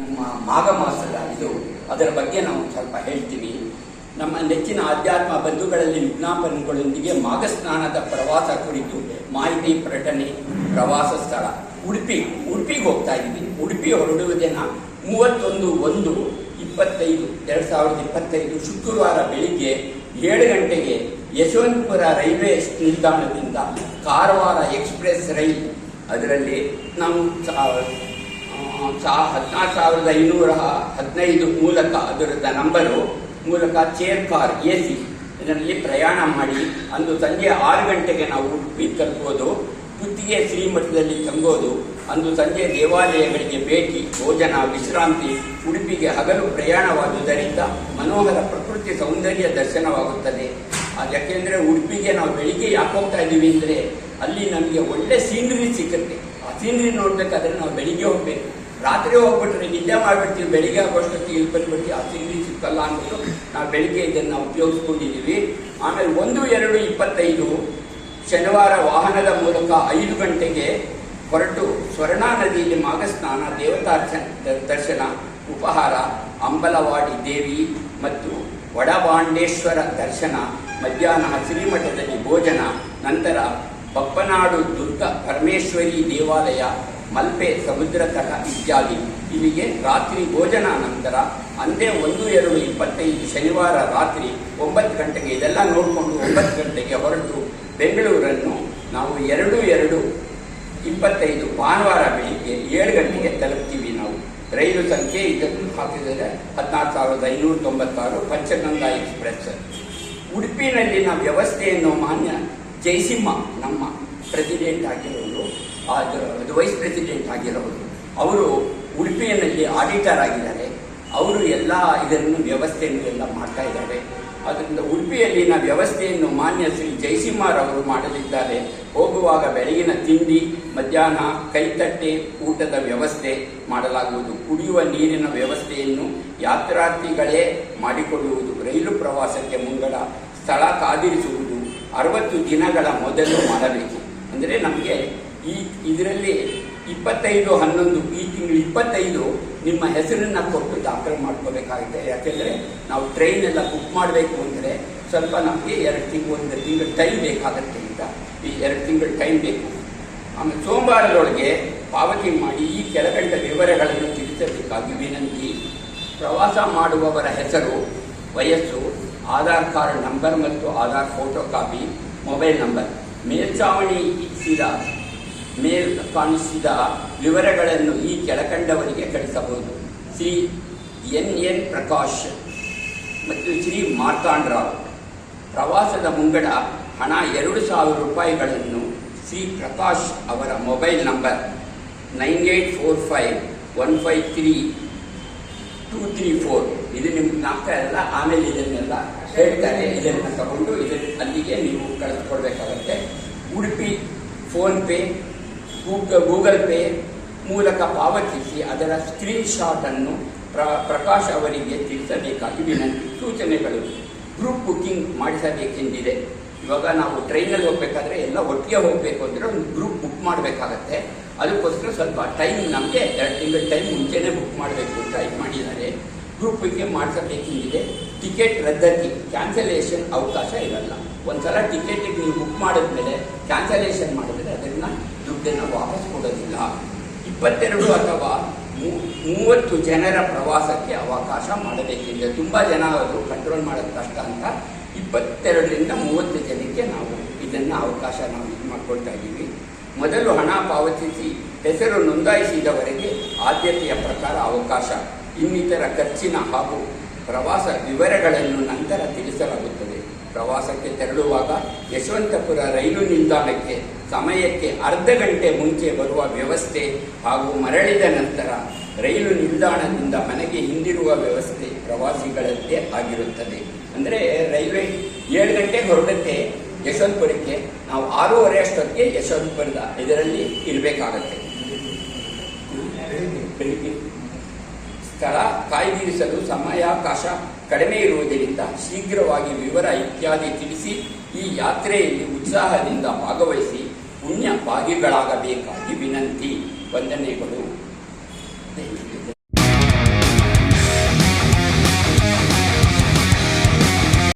ನಮ್ಮ ಮಾಘ ಮಾಸದ ಇದು, ಅದರ ಬಗ್ಗೆ ನಾವು ಸ್ವಲ್ಪ ಹೇಳ್ತೀವಿ. ನಮ್ಮ ನೆಚ್ಚಿನ ಆಧ್ಯಾತ್ಮ ಬಂಧುಗಳಲ್ಲಿ ವಿಜ್ಞಾಪನೆಗಳೊಂದಿಗೆ ಮಾಘ ಸ್ನಾನದ ಪ್ರವಾಸ ಕುರಿತು ಮಾಹಿತಿ ಪ್ರಕಟಣೆ, ಪ್ರವಾಸ ಸ್ಥಳ, ಉಡುಪಿ, ಉಡುಪಿಗೆ ಹೋಗ್ತಾ ಇದ್ದೀವಿ ಉಡುಪಿ ಹೊರಡುವ ದಿನ ಮೂವತ್ತೊಂದು ಒಂದು ಇಪ್ಪತ್ತೈದು, ಎರಡು ಸಾವಿರದ ಇಪ್ಪತ್ತೈದು ಶುಕ್ರವಾರ ಬೆಳಿಗ್ಗೆ ಏಳು ಗಂಟೆಗೆ ಯಶವಂತಪುರ ರೈಲ್ವೆ ನಿಲ್ದಾಣದಿಂದ ಕಾರವಾರ ಎಕ್ಸ್ಪ್ರೆಸ್ ರೈಲ್. ಅದರಲ್ಲಿ ನಾವು ಸಾ- ಹದಿನಾರು ಸಾವಿರದ ಐನೂರ ಹದಿನೈದು ಮೂಲಕ ಅದರದ ನಂಬರು ಮೂಲಕ ಚೇರ್ ಕಾರ್ ಎ ಸಿ ಇದರಲ್ಲಿ ಪ್ರಯಾಣ ಮಾಡಿ ಅಂದು ಸಂಜೆ ಆರು ಗಂಟೆಗೆ ನಾವು ಉಡುಪಿ ತಲುಪೋದು, ಕುತ್ತಿಗೆ ಶ್ರೀಮಠದಲ್ಲಿ ತಂಗೋದು, ಅಂದು ಸಂಜೆ ದೇವಾಲಯಗಳಿಗೆ ಭೇಟಿ, ಭೋಜನ, ವಿಶ್ರಾಂತಿ, ಉಡುಪಿಗೆ ಹಗಲು ಪ್ರಯಾಣವಾದುದರಿಂದ ಮನೋಹರ ಪ್ರಕೃತಿ ಸೌಂದರ್ಯ ದರ್ಶನವಾಗುತ್ತದೆ. ಯಾಕೆಂದರೆ ಉಡುಪಿಗೆ ನಾವು ಬೆಳಿಗ್ಗೆ ಯಾಕೆ ಹೋಗ್ತಾ ಇದ್ದೀವಿ ಅಂದರೆ ಅಲ್ಲಿ ನಮಗೆ ಒಳ್ಳೆ ಸೀನ್ರಿ ಸಿಗುತ್ತೆ. ಆ ಸೀನರಿ ನೋಡಬೇಕಾದ್ರೆ ನಾವು ಬೆಳಿಗ್ಗೆ ಹೋಗ್ಬೇಕು. ರಾತ್ರಿ ಹೋಗ್ಬಿಟ್ರೆ ನಿದ್ದೆ ಮಾಡಿಬಿಡ್ತೀವಿ ಬೆಳಿಗ್ಗೆ ಆಗೋಷ್ಟೊತ್ತಿಗೆ ಇಲ್ಲಿ ಬಂದ್ಬಿಟ್ಟು ಆ ಸೀನರಿ ಸಿಕ್ಕಲ್ಲ ಅಂದ್ಬಿಟ್ಟು ನಾವು ಬೆಳಿಗ್ಗೆ ಇದನ್ನು ಉಪಯೋಗಿಸ್ಕೊಂಡಿದ್ದೀವಿ ಆಮೇಲೆ ಒಂದು, ಎರಡು, ಇಪ್ಪತ್ತೈದು ಶನಿವಾರ ವಾಹನದ ಮೂಲಕ ಐದು ಗಂಟೆಗೆ ಹೊರಟು ಸ್ವರ್ಣಾ ನದಿಯಲ್ಲಿ ಮಾಘಸ್ನಾನ, ದೇವತಾರ್ಚನ ದರ್ಶನ, ಉಪಹಾರ, ಅಂಬಲವಾಡಿ ದೇವಿ ಮತ್ತು ವಡಬಾಂಡೇಶ್ವರ ದರ್ಶನ, ಮಧ್ಯಾಹ್ನ ಶ್ರೀಮಠದಲ್ಲಿ ಭೋಜನ, ನಂತರ ಬಪ್ಪನಾಡು ದುರ್ಗ ಪರಮೇಶ್ವರಿ ದೇವಾಲಯ ಮಲ್ಪೆ, ಸಮುದ್ರ ತಟ ಇತ್ಯಾದಿ. ಇಲ್ಲಿಗೆ ರಾತ್ರಿ ಭೋಜನ ನಂತರ ಅಂದೇ ಒಂದು, ಎರಡು, ಇಪ್ಪತ್ತೈದು ಶನಿವಾರ ರಾತ್ರಿ ಒಂಬತ್ತು ಗಂಟೆಗೆ, ಇದೆಲ್ಲ ನೋಡಿಕೊಂಡು ಒಂಬತ್ತು ಗಂಟೆಗೆ ಹೊರಟು ಬೆಂಗಳೂರನ್ನು ನಾವು ಎರಡು ಎರಡು, ಇಪ್ಪತ್ತೈದು ಭಾನುವಾರ ಬೆಳಿಗ್ಗೆ ಏಳು ಗಂಟೆಗೆ ತಲುಪ್ತೀವಿ ನಾವು. ರೈಲು ಸಂಖ್ಯೆ ಇದನ್ನು ಹಾಕಿದರೆ ಹದಿನಾರು ಸಾವಿರದ ಐನೂರ ತೊಂಬತ್ತಾರು ಪಂಚಗಂಗಾ ಎಕ್ಸ್ಪ್ರೆಸ್. ಉಡುಪಿನಲ್ಲಿನ ವ್ಯವಸ್ಥೆಯನ್ನು ಮಾನ್ಯ ಜಯಸಿಂಹ ನಮ್ಮ ಪ್ರೆಸಿಡೆಂಟ್ ಆಗಿರೋರು ಅದು ವೈಸ್ ಪ್ರೆಸಿಡೆಂಟ್ ಆಗಿರಬಹುದು. ಅವರು ಉಡುಪಿಯಲ್ಲಿ ಆಡಿಟರ್ ಆಗಿದ್ದಾರೆ. ಅವರು ಎಲ್ಲ ಇದನ್ನು, ವ್ಯವಸ್ಥೆಯನ್ನು ಎಲ್ಲ ಮಾಡ್ತಾ ಇದ್ದಾರೆ. ಅದರಿಂದ ಉಡುಪಿಯಲ್ಲಿನ ವ್ಯವಸ್ಥೆಯನ್ನು ಮಾನ್ಯ ಶ್ರೀ ಜಯಸಿಂಹರವರು ಮಾಡಲಿದ್ದಾರೆ. ಹೋಗುವಾಗ ಬೆಳಗಿನ ತಿಂಡಿ, ಮಧ್ಯಾಹ್ನ ಕೈತಟ್ಟೆ, ಊಟದ ವ್ಯವಸ್ಥೆ ಮಾಡಲಾಗುವುದು. ಕುಡಿಯುವ ನೀರಿನ ವ್ಯವಸ್ಥೆಯನ್ನು ಯಾತ್ರಾರ್ಥಿಗಳೇ ಮಾಡಿಕೊಳ್ಳುವುದು, ರೈಲು ಪ್ರವಾಸಕ್ಕೆ ಮುಂಗಡ ಸ್ಥಳ ಕಾದಿರಿಸುವುದು ಅರವತ್ತು ದಿನಗಳ ಮೊದಲು ಮಾಡಬೇಕು. ಅಂದರೆ ನಮಗೆ ಈ ಇದರಲ್ಲಿ ಇಪ್ಪತ್ತೈದು, ಹನ್ನೊಂದು, ಈ ತಿಂಗಳು ಇಪ್ಪತ್ತೈದು ನಿಮ್ಮ ಹೆಸರನ್ನು ಕೊಟ್ಟು ದಾಖಲೆ ಮಾಡ್ಕೋಬೇಕಾಗುತ್ತೆ. ಯಾಕೆಂದರೆ ನಾವು ಟ್ರೈನ್ ಎಲ್ಲ ಬುಕ್ ಮಾಡಬೇಕು ಅಂದರೆ ಸ್ವಲ್ಪ ನಮಗೆ ಎರಡು ತಿಂಗಳು, ಒಂದು ತಿಂಗಳು ಟೈಮ್ ಬೇಕಾಗುತ್ತೆ ಅಂತ. ಈ ಎರಡು ತಿಂಗಳು ಟೈಮ್ ಬೇಕು. ಆಮೇಲೆ ಸೋಮವಾರದೊಳಗೆ ಪಾವತಿ ಮಾಡಿ ಈ ಕೆಳಗಂಡ ವಿವರಗಳನ್ನು ತಿಳಿಸಬೇಕಾಗಿ ವಿನಂತಿ. ಪ್ರವಾಸ ಮಾಡುವವರ ಹೆಸರು, ವಯಸ್ಸು, ಆಧಾರ್ ಕಾರ್ಡ್ ನಂಬರ್ ಮತ್ತು Aadhaar photo copy, mobile number. ಮೇಲ್ಚಾವಣಿಸಿದ ಮೇಲ್ ಕಾಣಿಸಿದ ವಿವರಗಳನ್ನು ಈ ಕೆಳಕಂಡವರಿಗೆ ಕಳಿಸಬಹುದು. ಶ್ರೀ ಎನ್ ಎನ್ ಪ್ರಕಾಶ್ ಮತ್ತು ಶ್ರೀ ಮಾರ್ತಾಂಡ್ರಾವ್ ಪ್ರವಾಸದ ಮುಂಗಡ ಹಣ ಎರಡು ಸಾವಿರ ರೂಪಾಯಿಗಳನ್ನು ಶ್ರೀ ಪ್ರಕಾಶ್ ಅವರ mobile number nine eight four five one five three two three four. ಇದು ನಿಮ್ಗೆ ನಾಲ್ಕ ಎಲ್ಲ ಆಮೇಲೆ ಇದನ್ನೆಲ್ಲ ಹೇಳ್ತಾರೆ. ಇದನ್ನು ತಗೊಂಡು ಇದನ್ನು ಅಲ್ಲಿಗೆ ನೀವು ಕಳಿಸ್ಕೊಡ್ಬೇಕಾಗತ್ತೆ. Udupi PhonePe Google Google Pay ಮೂಲಕ ಪಾವತಿಸಿ ಅದರ ಸ್ಕ್ರೀನ್ ಶಾಟ್ ಅನ್ನು ಪ್ರ, ಪ್ರಕಾಶ್ ಅವರಿಗೆ ತಿಳಿಸಬೇಕಾಗಿ ವಿನಂತಿ, ಸೂಚನೆಗಳು. ಗ್ರೂಪ್ ಬುಕ್ಕಿಂಗ್ ಮಾಡಿಸಬೇಕೆಂದಿದೆ. ಇವಾಗ ನಾವು ಟ್ರೈನಲ್ಲಿ ಹೋಗ್ಬೇಕಾದ್ರೆ ಎಲ್ಲ ಒಟ್ಟಿಗೆ ಹೋಗಬೇಕು ಅಂದರೆ ಒಂದು ಗ್ರೂಪ್ ಬುಕ್ ಮಾಡಬೇಕಾಗತ್ತೆ. ಅದಕ್ಕೋಸ್ಕರ ಸ್ವಲ್ಪ ಟೈಮ್ ನಮಗೆ, ಎರಡು ತಿಂಗಳ ಟೈಮ್ ಮುಂಚೆನೇ ಬುಕ್ ಮಾಡಬೇಕು ಅಂತ ಇದು ಮಾಡಿದ್ದಾರೆ. ಗ್ರೂಪ್ ಬುಕ್ಕಿಂಗ್ ಮಾಡಿಸಬೇಕೆಂದಿದೆ. ಟಿಕೆಟ್ ರದ್ದತಿ ಕ್ಯಾನ್ಸಲೇಷನ್ ಅವಕಾಶ ಇರಲ್ಲ. ಒಂದ್ಸಲ ಟಿಕೆಟಿಗೆ ನೀವು ಬುಕ್ ಮಾಡಿದ್ಮೇಲೆ ಕ್ಯಾನ್ಸಲೇಷನ್ ಮಾಡಿದ್ರೆ ಅದನ್ನ ದುಡ್ಡನ್ನು ವಾಪಸ್ ಕೊಡೋದಿಲ್ಲ ಇಪ್ಪತ್ತೆರಡು ಅಥವಾ ಮೂವತ್ತು ಜನರ ಪ್ರವಾಸಕ್ಕೆ ಅವಕಾಶ ಮಾಡಬೇಕಿದೆ. ತುಂಬ ಜನ ಅವರು ಕಂಟ್ರೋಲ್ ಮಾಡೋದು ಕಷ್ಟ ಅಂತ ಇಪ್ಪತ್ತೆರಡರಿಂದ ಮೂವತ್ತು ಜನಕ್ಕೆ ನಾವು ಇದನ್ನು ಅವಕಾಶ ನಾವು ಇದು ಮಾಡಿಕೊಳ್ತಾ ಇದ್ದೀವಿ. ಮೊದಲು ಹಣ ಪಾವತಿಸಿ ಹೆಸರು ನೋಂದಾಯಿಸಿದವರೆಗೆ ಆದ್ಯತೆಯ ಪ್ರಕಾರ ಅವಕಾಶ, ಇನ್ನಿತರ ಖರ್ಚಿನ ಹಾಗೂ ಪ್ರವಾಸ ವಿವರಗಳನ್ನು ನಂತರ ತಿಳಿಸಲಾಗುತ್ತದೆ. ಪ್ರವಾಸಕ್ಕೆ ತೆರಳುವಾಗ ಯಶವಂತಪುರ ರೈಲು ನಿಲ್ದಾಣಕ್ಕೆ ಸಮಯಕ್ಕೆ ಅರ್ಧ ಗಂಟೆ ಮುಂಚೆ ಬರುವ ವ್ಯವಸ್ಥೆ ಹಾಗೂ ಮರಳಿದ ನಂತರ ರೈಲು ನಿಲ್ದಾಣದಿಂದ ಮನೆಗೆ ಹಿಂದಿರುವ ವ್ಯವಸ್ಥೆ ಪ್ರವಾಸಿಗಳದ್ದೇ ಆಗಿರುತ್ತದೆ. ಅಂದರೆ ರೈಲ್ವೆ ಏಳು ಗಂಟೆಗೆ ಹೊರಡುತ್ತೆ ಯಶವಂತಪುರಕ್ಕೆ ನಾವು ಆರೂವರೆ ಅಷ್ಟೊತ್ತಿಗೆ ಯಶವಂತಪುರದ ಇದರಲ್ಲಿ ಇರಬೇಕಾಗತ್ತೆ. ಬೆಳಿಗ್ಗೆ. ಸ್ಥಳ ಕಾಯ್ದಿರಿಸಲು ಸಮಯಾವಕಾಶ ಕಡಿಮೆ ಇರುವುದರಿಂದ ಶೀಘ್ರವಾಗಿ ವಿವರ ಇತ್ಯಾದಿ ತಿಳಿಸಿ ಈ ಯಾತ್ರೆಯಲ್ಲಿ ಉತ್ಸಾಹದಿಂದ ಭಾಗವಹಿಸಿ ಪುಣ್ಯ ಭಾಗಿಗಳಾಗಬೇಕಾಗಿ ವಿನಂತಿ. ವಂದನೆಗಳು.